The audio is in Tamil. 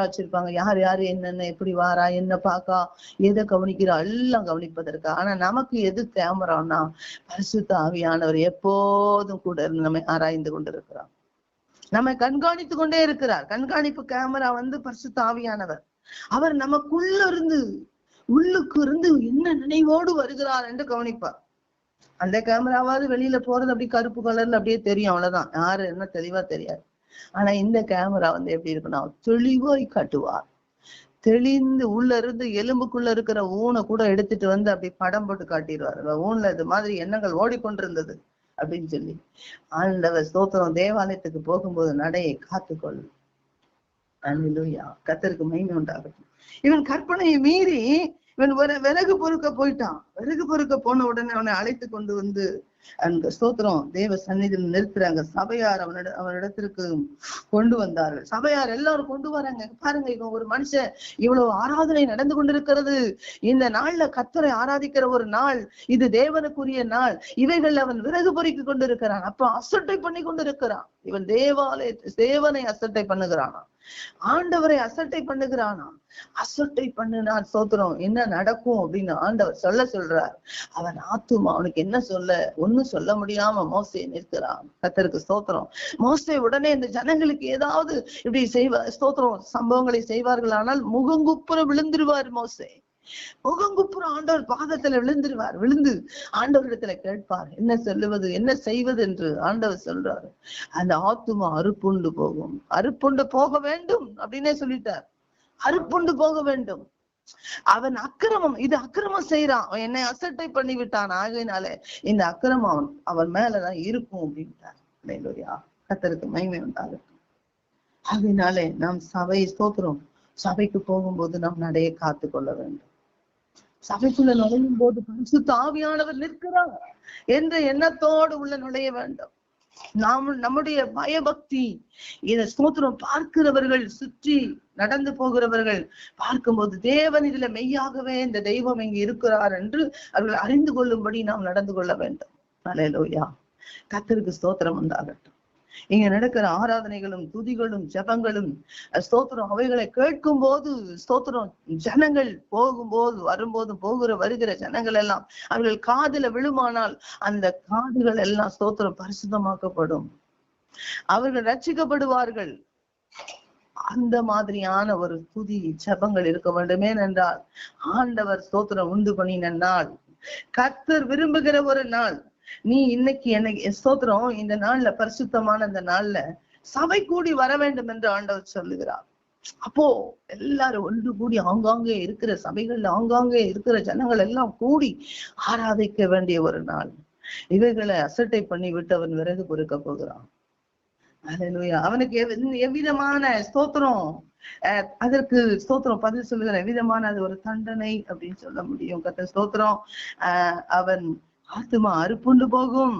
வச்சிருப்பாங்க. யார் யாரு என்னென்ன எப்படி வாரா என்ன பாக்கா எதை கவனிக்கிறா எல்லாம் கவனிப்பதற்கு. ஆனா நமக்கு எது கேமரான்னா பரிசுத்த ஆவியானவர் எப்போதும் கூட இருந்து நம்மை ஆராய்ந்து கொண்டிருக்கிறார். நம்மை கண்காணித்து கொண்டே இருக்கிறார். கண்காணிப்பு கேமரா வந்து பரிசுத்த ஆவியானவர். அவர் நமக்குள்ள இருந்து உள்ளுக்கு இருந்து என்ன நினைவோடு வருகிறார் என்று கவனிப்பார். அந்த கேமராவாவது வெளியில போறது அப்படி கருப்பு கலர்ல அப்படியே தெரியும். அவ்வளவுதான். யாரு என்ன தெளிவா தெரியாது. ஆனா இந்த கேமரா வந்து எப்படி இருக்குன்னா தெளிவாய் காட்டுவார் தெளிந்து உள்ள இருந்து எலும்புக்குள்ள இருக்கிற ஊனை கூட எடுத்துட்டு வந்து அப்படி படம் போட்டு காட்டிடுவார். ஊன்ல இது மாதிரி எண்ணங்கள் ஓடிக்கொண்டிருந்தது அப்படின்னு சொல்லி. ஆண்டவர் ஸ்தோத்திரம். தேவாலயத்துக்கு போகும்போது நடையை காத்துக்கொள். அல்லேலூயா. கத்தருக்கு மகிமை உண்டாகட்டும். இவன் கற்பனையை மீறி இவன் விறகு பொறுக்க போயிட்டான். விறகு பொறுக்க போன உடனே அவனை அழைத்து கொண்டு வந்து அந்த ஸ்தோத்திரம். தேவ சந்நிதியில் நிறுத்துறாங்க சபையார் அவனோட அவனிடத்திற்கு கொண்டு வந்தார்கள். சபையார் எல்லாரும் கொண்டு வராங்க. பாருங்க இவன் ஒரு மனுஷன். இவ்வளவு ஆராதனை நடந்து கொண்டிருக்கிறது. இந்த நாள்ல கத்தரை ஆராதிக்கிற ஒரு நாள் இது தேவனுக்குரிய நாள். இவைகள் அவன் விறகு பொறிக்கு கொண்டிருக்கிறான். அப்ப அசட்டை பண்ணி கொண்டிருக்கிறான். இவன் தேவாலய தேவனை அசட்டை பண்ணுகிறானா? ஆண்டவரை அசட்டை பண்ணுகிறானா? அசட்டை பண்ணினான் சோத்திரம் என்ன நடக்கும் அப்படின்னு ஆண்டவர் சொல்ல சொல்றார். அவன் ஆத்துமா அவனுக்கு என்ன சொல்ல? ஒண்ணும் சொல்ல முடியாம மோசையை நிற்கிறான். கத்தருக்கு ஸ்தோத்திரம் மோசை உடனே இந்த ஜனங்களுக்கு ஏதாவது இப்படி செய்வ ஸ்தோத்திரம் சம்பவங்களை செய்வார்கள் ஆனால் முகங்குப்புற விழுந்துருவார் மோசை. முகங்குப்புற ஆண்டவர் பாதத்துல விழுந்துருவார். விழுந்து ஆண்டவரிடத்துல கேட்பார். என்ன சொல்லுவது என்ன செய்வது என்று ஆண்டவர் சொல்றாரு. அந்த ஆத்துமா அறுப்புண்டு போகும். அறுப்புண்டு போக வேண்டும் அப்படின்னே சொல்லிட்டார். அறுப்புண்டு போக வேண்டும். அவன் அக்கிரமம் இது அக்கிரமம் செய்யறான் அவன் என்னை அசட்டை பண்ணி விட்டான் ஆகையினாலே இந்த அக்கிரமம் அவன் அவன் மேலதான் இருக்கும் அப்படின்ட்டார். கத்தருக்கு மகிமை உண்டாகட்டும். அதனாலே நாம் சபை சோத்துறோம் சபைக்கு போகும்போது நாம் நடையை காத்து கொள்ள வேண்டும். சபைக்குள்ள நுழையும் போது பரிசு தாவியானவர் நிற்கிறார் என்ற எண்ணத்தோடு உள்ள நுழைய வேண்டும். நாம் நம்முடைய பயபக்தி இத ஸ்தோத்திரம் பார்க்கிறவர்கள் சுற்றி நடந்து போகிறவர்கள் பார்க்கும்போது தேவன் இதுல மெய்யாகவே இந்த தெய்வம் இங்கு இருக்கிறார் என்று அவர்கள் அறிந்து கொள்ளும்படி நாம் நடந்து கொள்ள வேண்டும். அலையலோயா. கத்தருக்கு ஸ்தோத்திரம் உண்டாகட்டும். இங்க நடக்கிற ஆராதனைகளும் துதிகளும் ஜபங்களும் ஸ்தோத்திரம் அவைகளை கேட்கும் போது ஸ்தோத்திரம் ஜனங்கள் போகும்போது வரும்போது போகிற வருகிற ஜனங்கள் எல்லாம் அவர்கள் காதுல விழுமானால் அந்த காதுகள் எல்லாம் ஸ்தோத்திரம் பரிசுத்தமாக்கப்படும். அவர்கள் ரட்சிக்கப்படுவார்கள் அந்த மாதிரியான ஒரு துதி ஜபங்கள் இருக்க வேண்டுமே என்றால் ஆண்டவர் ஸ்தோத்திரம் உண்டு பண்ணின நாள் கர்த்தர் விரும்புகிற ஒரு நாள் நீ இன்னைக்கு என்னை ஸ்தோத்திரம் இந்த நாள்ல பரிசுத்தமான இந்த நாள்ல சபை கூடி வர வேண்டும் என்று ஆண்டவர் சொல்லுகிறார். அப்போ எல்லாரும் ஒன்று கூடி ஆங்காங்கே இருக்கிற சபைகள்ல ஆங்காங்கே இருக்கிற ஜனங்கள் எல்லாம் கூடி ஆராதிக்க வேண்டிய ஒரு நாள். இவைகளை அசட்டை பண்ணி விட்டு அவன் விறகு பொறுக்க போகிறான். அவனுக்கு எவ்விதமான ஸ்தோத்திரம் அஹ் அதற்கு ஸ்தோத்திரம் பதில் சொல்லுகிற எவ்விதமான அது ஒரு தண்டனை அப்படின்னு சொல்ல முடியும். கத்த ஸ்தோத்திரம் ஆஹ் அவன் ஆத்துமா அறுப்புண்டு போகும்.